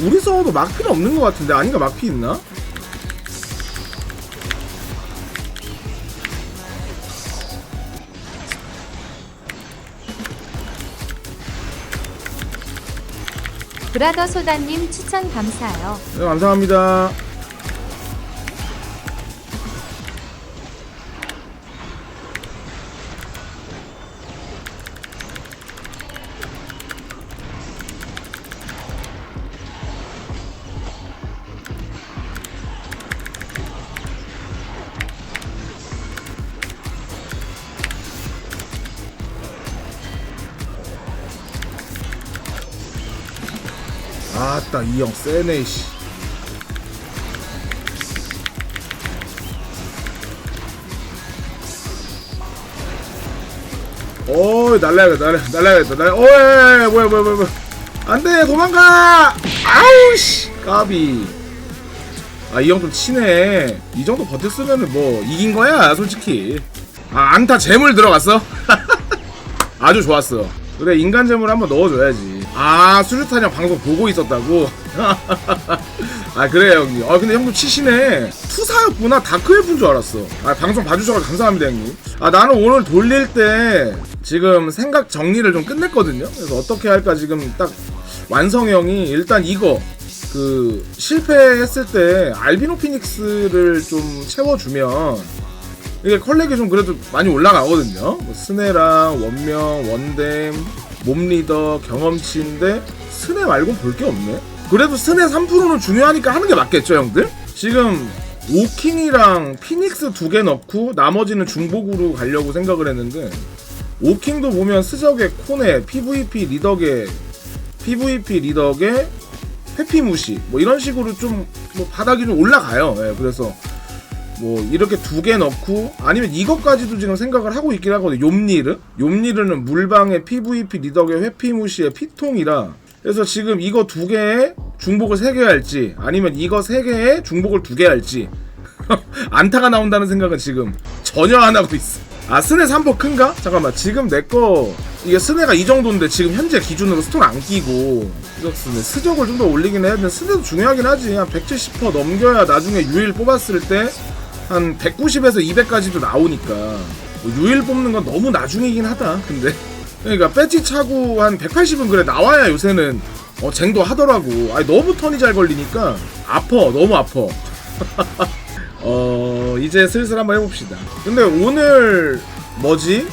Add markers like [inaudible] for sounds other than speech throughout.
우리 서버도 막피는 없는 것 같은데 아닌가 막피 있나? 브라더 소다님 추천 감사해요. 네, 감사합니다. 아따 이 형 세네 씨. 오 날라야겠다 날라 날라야겠다 날라 오에 뭐야 뭐야 뭐야 뭐야. 안돼 도망가! 아우 씨 까비. 아 이 형 좀 치네 이 정도 버텼으면은 뭐 이긴 거야 솔직히. 아 안타 재물 들어갔어? [laughs] 아주 좋았어. 그래 인간 재물 한번 넣어줘야지 아 수류탄 형 방송 보고 있었다고? [laughs] 아 그래 형님. 아 근데 형도 치시네. 투사였구나 다크엘프인 줄 알았어. 아 방송 봐주셔서 감사합니다 형님. 아 나는 오늘 돌릴 때 지금 생각 정리를 좀 끝냈거든요. 그래서 어떻게 할까 지금 딱 완성형이 일단 이거 그 실패했을 때 알비노 피닉스를 좀 채워주면 이게 컬렉이 좀 그래도 많이 올라가거든요. 뭐 스네랑 원명, 원댐, 몸리더, 경험치인데 스네 말고 볼 게 없네. 그래도 스네 3%는 중요하니까 하는 게 맞겠죠, 형들? 지금 오킹이랑 피닉스 두 개 넣고 나머지는 중복으로 가려고 생각을 했는데 오킹도 보면 스적의 코네, PVP 리덕의 PVP 리덕의 회피무시 뭐 이런 식으로 좀 뭐 바닥이 좀 올라가요. 예, 그래서 뭐 이렇게 두 개 넣고 아니면 이것까지도 지금 생각을 하고 있긴 하거든요. 욤니르? 욤니르는 물방의 PVP 리덕의 회피무시의 피통이라 그래서 지금 이거 두 개에 중복을 세 개 할지 아니면 이거 세 개에 중복을 두 개 할지 [laughs] 안타가 나온다는 생각은 지금 전혀 안 하고 있어. 아 스네 3포 큰가? 잠깐만 지금 내 거 이게 스네가 이 정도인데 지금 현재 기준으로 스톤 안 끼고 스네 스적을 좀 더 올리긴 해야 되는데 스네도 중요하긴 하지 한 170% 넘겨야 나중에 유일 뽑았을 때 한 190에서 200까지도 나오니까 뭐 유일 뽑는 건 너무 나중이긴 하다 근데. 그러니까 배지 차고 한 180은 그래 나와야 요새는 어 쟁도 하더라고. 아니 너무 턴이 잘 걸리니까 아퍼 너무 아퍼. [laughs] 어 이제 슬슬 한번 해봅시다. 근데 오늘 뭐지?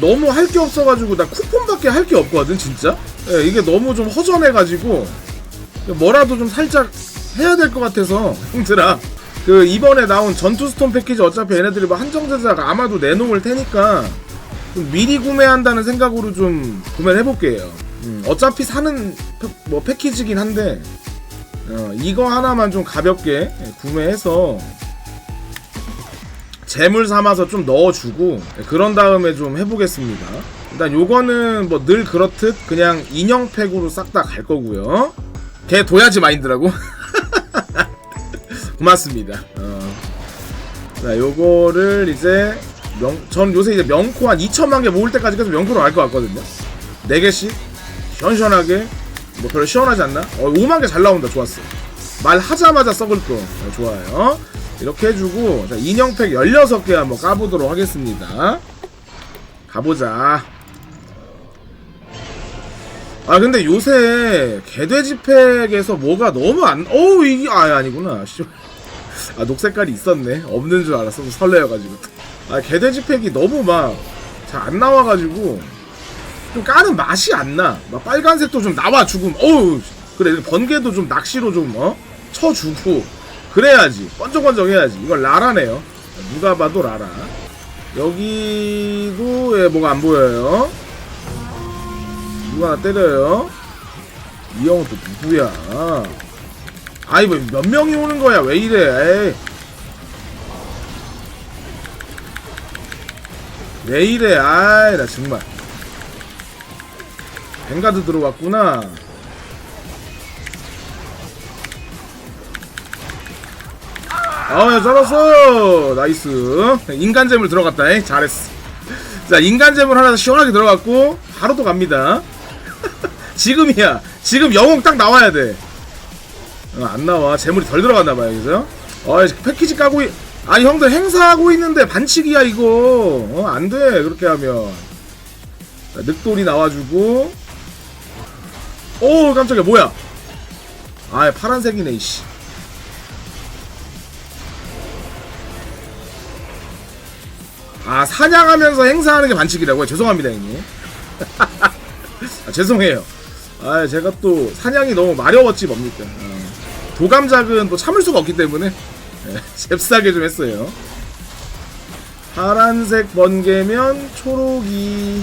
너무 할 게 없어가지고 나 쿠폰밖에 할 게 없거든 진짜? 예, 이게 너무 좀 허전해가지고 뭐라도 좀 살짝 해야 될 것 같아서 형들아 그 이번에 나온 전투 스톤 패키지 어차피 얘네들이 뭐 한정제자가 아마도 내놓을 테니까 좀 미리 구매한다는 생각으로 좀 구매를 해볼게요 음, 어차피 사는 패- 뭐 패키지긴 한데 어, 이거 하나만 좀 가볍게 예, 구매해서 재물 삼아서 좀 넣어주고 예, 그런 다음에 좀 해보겠습니다. 일단 요거는 뭐 늘 그렇듯 그냥 인형팩으로 싹 다 갈 거고요. 걔 도야지 마인드라고. [laughs] 고맙습니다. 어. 자 요거를 이제 명, 전 요새 이제 명코 한 2천만 개 모을 때까지 계속 명코로 갈 것 같거든요. 4개씩 시원시원하게 뭐 별로 시원하지 않나? 어 5만 개 잘 나온다 좋았어. 말하자마자 썩을 거 어, 좋아요. 이렇게 해주고 자, 인형팩 16개 한번 까보도록 하겠습니다. 가보자. 아 근데 요새 개돼지팩에서 뭐가 너무 안 어우 이게 아 아니구나 씨. 아 녹색깔이 있었네. 없는 줄 알았어. 설레어가지고. 아 개돼지 팩이 너무 막 잘 안 나와가지고 좀 까는 맛이 안 나. 막 빨간색도 좀 나와 죽음. 어우 그래 번개도 좀 낚시로 좀 어? 쳐주고 그래야지. 번쩍번쩍 해야지. 이건 라라네요. 누가 봐도 라라. 여기도 예, 뭐가 안 보여요. 누가 나 때려요? 이 형은 또 누구야 아이 뭐몇 명이 오는 거야? 왜 이래? 에이. 왜 이래? 아이 나 정말. 뱅가드 들어왔구나. 아야 잘했어 나이스. 인간잼을 들어갔다 에 잘했어. 자 인간잼을 하나 시원하게 들어갔고 바로 또 갑니다. [laughs] 지금이야. 지금 영웅 딱 나와야 돼 어, 안 나와. 재물이 덜 들어갔나 봐요 여기서 어 패키지 까고 있... 아니 형들 행사하고 있는데 반칙이야 이거. 어 안 돼 그렇게 하면. 자, 늑돌이 나와주고. 오 깜짝이야. 뭐야? 아 파란색이네 이씨. 아 사냥하면서 행사하는 게 반칙이라고요? 죄송합니다 형님. [laughs] 아, 죄송해요. 아 제가 또 사냥이 너무 마려웠지 뭡니까? 어. 도감작은 또 참을 수가 없기 때문에 예, [laughs] 잽싸게 좀 했어요. 파란색 번개면 초록이.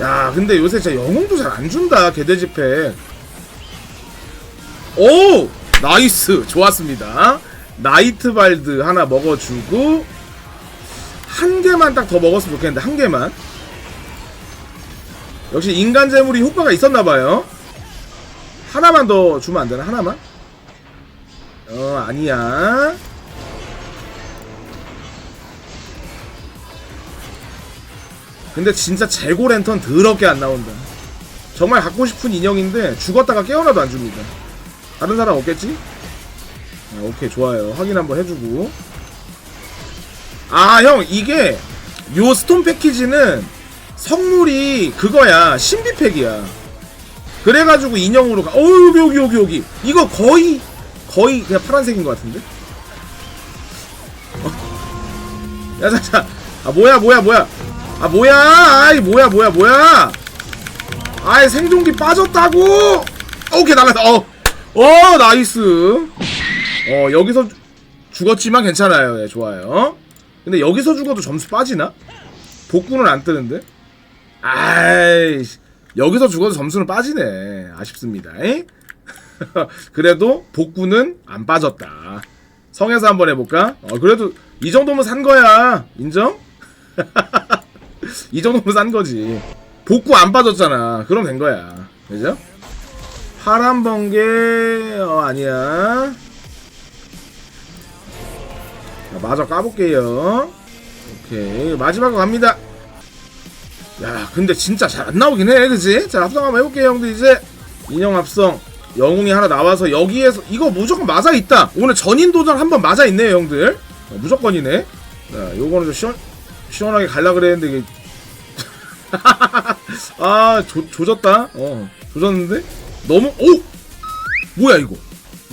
야 근데 요새 진짜 영웅도 잘 안 준다 개돼지팩. 오! 나이스! 좋았습니다. 나이트발드 하나 먹어주고 한 개만 딱 더 먹었으면 좋겠는데 한 개만. 역시 인간 재물이 효과가 있었나봐요 하나만 더 주면 안 되나? 하나만? 어 아니야. 근데 진짜 재고 랜턴 더럽게 안 나온다. 정말 갖고 싶은 인형인데 죽었다가 깨어나도 안 줍니다. 다른 사람 없겠지? 아, 오케이 좋아요. 확인 한번 해주고. 아 형 이게 요 스톤 패키지는 성물이 그거야. 신비팩이야 그래가지고 인형으로 가. 어우 여기 여기 여기 여기. 이거 거의 거의 그냥 파란색인 것 같은데? 어. 야 자자. 아 뭐야 뭐야 뭐야. 아 뭐야. 아이 뭐야 뭐야 뭐야. 아이 생존기 빠졌다고. 오케이 날랐다. 어, 어 나이스. 어 여기서 죽- 죽었지만 괜찮아요. 예 좋아요. 근데 여기서 죽어도 점수 빠지나? 복구는 안 뜨는데? 아이 여기서 죽어도 점수는 빠지네. 아쉽습니다. 에? [laughs] 그래도 복구는 안 빠졌다. 성에서 한번 해볼까? 어 그래도 이 정도면 산 거야. 인정? [laughs] 이 정도면 산 거지. 복구 안 빠졌잖아. 그럼 된 거야. 그죠? 파란 번개 어 아니야. 자, 마저 까볼게요. 오케이 마지막으로 갑니다 야 근데 진짜 잘 안 나오긴 해 그지? 자 합성 한번 해볼게요 형들. 이제 인형 합성. 영웅이 하나 나와서 여기에서 이거 무조건 맞아 있다. 오늘 전인 도전 한번 맞아 있네요 형들. 어, 무조건이네. 자 요거는 좀 시원, 시원하게 갈라 그랬는데 이게 [laughs] 아 조, 조졌다. 어 조졌는데? 너무 오! 뭐야 이거?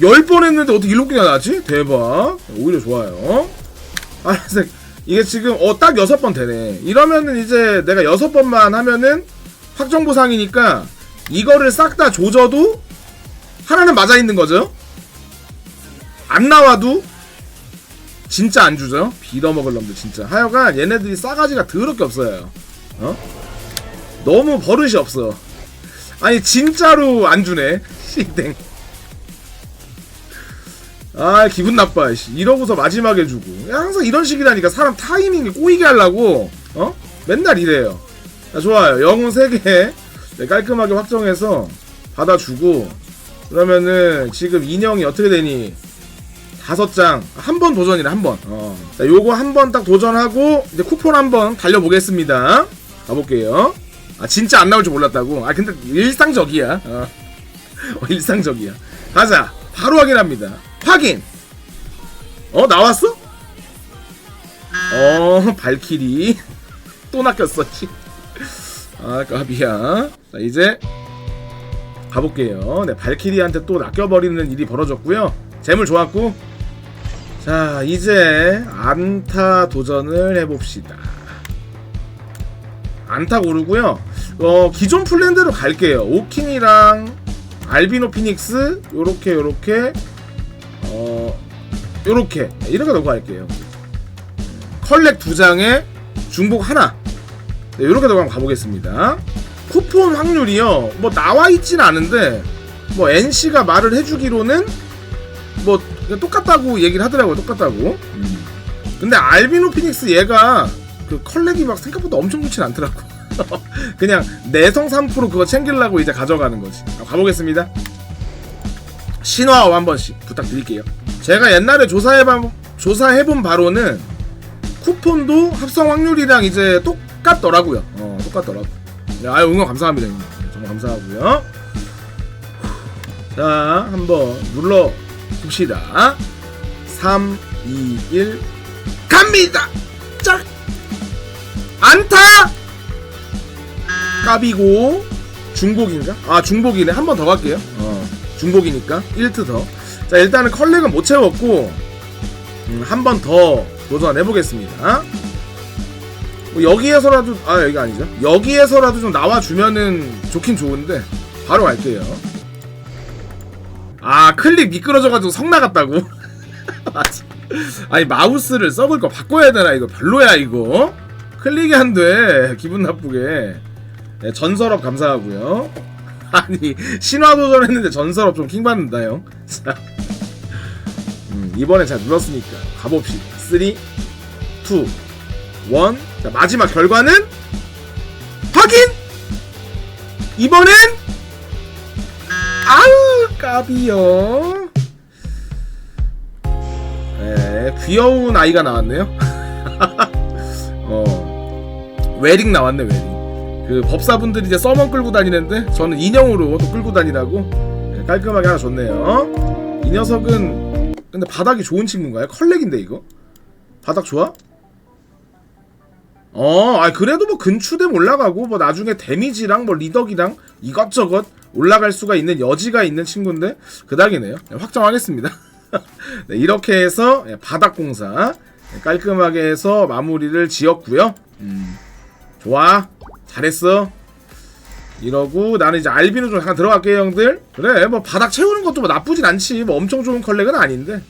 열번 했는데 어떻게 일곱 개가 나지? 대박. 오히려 좋아요. 파란색 이게 지금 어 딱 여섯 번 되네. 이러면은 이제 내가 여섯 번만 하면은 확정 보상이니까 이거를 싹 다 조져도 하나는 맞아 있는 거죠? 안 나와도 진짜 안 주죠? 빌어먹을 놈들 진짜. 하여간 얘네들이 싸가지가 더럽게 없어요. 어? 너무 버릇이 없어. 아니 진짜로 안 주네. [laughs] 씨댕 아 기분 나빠 씨. 이러고서 마지막에 주고. 야, 항상 이런 식이라니까 사람 타이밍이 꼬이게 하려고 어? 맨날 이래요. 자, 좋아요. 영웅 3개. 네, 깔끔하게 확정해서 받아주고 그러면은 지금 인형이 어떻게 되니? 다섯 장. 한 번 도전이네 한번. 어. 자 요거 한 번 딱 도전하고 이제 쿠폰 한 번 달려보겠습니다. 가볼게요. 아 진짜 안 나올 줄 몰랐다고? 아 근데 일상적이야. 어. [laughs] 어, 일상적이야. 가자. 바로 확인합니다 확인. 어 나왔어? 어 발키리. [laughs] 또 낚였어 씨. 아 까비야. 자 이제 가볼게요. 네 발키리한테 또 낚여버리는 일이 벌어졌고요. 재물 좋았고. 자 이제 안타 도전을 해봅시다. 안타 고르고요. 어 기존 플랜대로 갈게요. 오킹이랑 알비노 피닉스 요렇게 요렇게. 어 요렇게. 이렇게 넣고 갈게요. 컬렉 두 장에 중복 하나. 네, 요렇게 넣고 한번 가보겠습니다. 쿠폰 확률이요. 뭐 나와 있진 않은데 뭐 NC가 말을 해주기로는 뭐 똑같다고 얘기를 하더라고요. 똑같다고. 음. 근데 알비노 피닉스 얘가 그 컬렉이 막 생각보다 엄청 좋진 않더라고. [laughs] 그냥 내성 3% 그거 챙기려고 이제 가져가는 거지. 아, 가보겠습니다. 신화와 한 번씩 부탁드릴게요 제가 옛날에 조사해봐, 조사해본 바로는 쿠폰도 합성 확률이랑 이제 똑같더라고요 어 똑같더라고 네, 아유 응원 감사합니다 형님. 네, 정말 감사하고요 자, 한번 눌러 봅시다. 3, 2, 1, 갑니다! 짝! 안타! 까비고, 중복인가? 아, 중복이네. 한 번 더 갈게요. 어, 중복이니까. 1트 더. 자, 일단은 컬렉은 못 채웠고, 음, 한 번 더 도전해보겠습니다. 뭐 여기에서라도, 아, 여기가 아니죠. 여기에서라도 좀 나와주면은 좋긴 좋은데, 바로 갈게요. 아 클릭 미끄러져가지고 성 나갔다고 [laughs] 맞아. 아니 마우스를 썩을 거 바꿔야 되나 이거 별로야 이거 클릭이 안돼 기분 나쁘게 네, 전설업 감사하고요 [laughs] 아니 신화 도전 했는데 전설업 좀 킹받는다 형. 자, 음, 이번엔 잘 눌렀으니까 가봅시다. 3 2 1 자, 마지막 결과는 확인! 이번엔 아우 까비요 네, 귀여운 아이가 나왔네요. [laughs] 어 웨링 나왔네 웨링 그 법사분들이 이제 써먼 끌고 다니는데 저는 인형으로 또 끌고 다니라고 네, 깔끔하게 하나 줬네요 이 녀석은 근데 바닥이 좋은 친구인가요? 컬렉인데 이거? 바닥 좋아? 어, 아 그래도 뭐 근추댐 올라가고 뭐 나중에 데미지랑 뭐 리덕이랑 이것저것 올라갈 수가 있는 여지가 있는 친구인데 그닥이네요. 네, 확정하겠습니다. [laughs] 네, 이렇게 해서 예, 바닥 공사 네, 깔끔하게 해서 마무리를 지었고요. 음, 좋아, 잘했어. 이러고 나는 이제 알비노 좀 잠깐 들어갈게요, 형들. 그래, 뭐 바닥 채우는 것도 뭐 나쁘진 않지. 뭐 엄청 좋은 컬렉은 아닌데.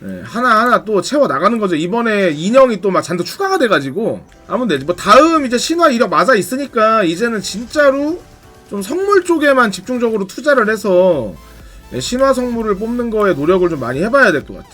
네, 하나하나 또 채워 나가는 거죠. 이번에 인형이 또 막 잔뜩 추가가 돼가지고 하면 되지. 뭐 다음 이제 신화 이력 맞아 있으니까 이제는 진짜로 좀 성물 쪽에만 집중적으로 투자를 해서 네, 신화 성물을 뽑는 거에 노력을 좀 많이 해봐야 될 것 같아.